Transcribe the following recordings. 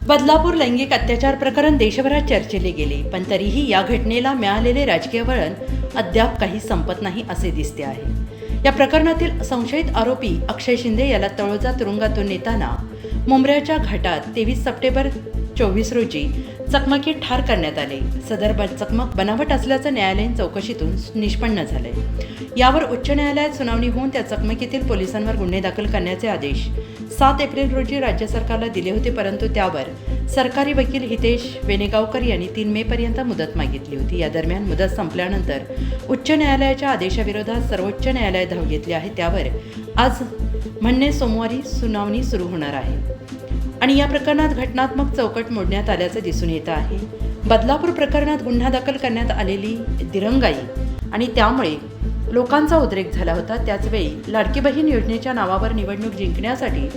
बदलापूर लैंगिक अत्याचार प्रकरण देशभरात चर्चेले गेले पण तरीही या घटनेला मिळालेले राजकीय वळण अद्याप काही संपत नाही असे दिसते आहे. या प्रकरणातील संशयित आरोपी अक्षय शिंदे याला तळोजा तुरुंगातून नेताना मुंबऱ्याच्या घाटात तेवीस सप्टेंबर चोवीस रोजी चकमकीत ठार करण्यात आले. सदर चकमक बनावट असल्याचं न्यायालयीन चौकशीतून निष्पन्न झालंय. यावर उच्च न्यायालयात सुनावणी होऊन त्या चकमकीतील पोलिसांवर गुन्हे दाखल करण्याचे आदेश सात एप्रिल रोजी राज्य सरकारला दिले होते परंतु त्यावर सरकारी वकील हितेश वेनेगावकर यांनी तीन मे पर्यंत मुदत मागितली होती. या दरम्यान मुदत संपल्यानंतर उच्च न्यायालयाच्या आदेशाविरोधात सर्वोच्च न्यायालय धाव घेतले आहे. त्यावर आज म्हणणे सोमवारी सुनावणी सुरू होणार आहे आणि या प्रकरणात घटनात्मक चौकट मोडण्यात आल्याचं दिसून येतं आहे. बदलापूर प्रकरणात गुन्हा दाखल करण्यात आलेली दिरंगाई आणि त्यामुळे लोकांचा उद्रेक झाला होता. त्याचवेळी लाडकी बहीण योजनेच्या नावावर निवडणूक जिंकण्यासाठी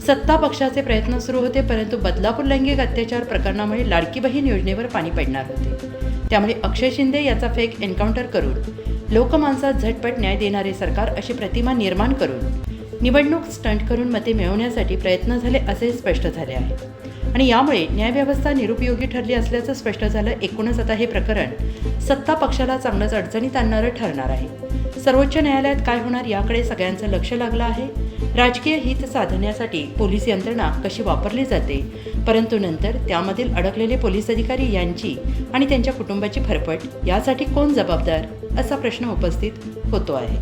सत्ता पक्षाचे प्रयत्न सुरू होते परंतु बदलापूर लैंगिक अत्याचार प्रकरणामुळे लाडकी बहीण योजनेवर पाणी पडणार होते. त्यामुळे अक्षय शिंदे याचा फेक एन्काउंटर करून लोकमानसात झटपट न्याय देणारे सरकार अशी प्रतिमा निर्माण करून निवडणूक स्टंट करून मते मिळवण्यासाठी प्रयत्न झाले असे स्पष्ट झाले आहे. आणि यामुळे न्यायव्यवस्था निरुपयोगी ठरली असल्याचं स्पष्ट झालं. एकूणच आता हे प्रकरण सत्ता पक्षाला चांगलंच अडचणीत आणणारं ठरणार आहे. सर्वोच्च न्यायालयात काय होणार याकडे सगळ्यांचं लक्ष लागलं आहे. राजकीय हित साधण्यासाठी पोलीस यंत्रणा कशी वापरली जाते? परंतु नंतर त्यामधील अडकलेले पोलीस अधिकारी यांची आणि त्यांच्या कुटुंबाची फरफट यासाठी कोण जबाबदार? असा प्रश्न उपस्थित होतो आहे.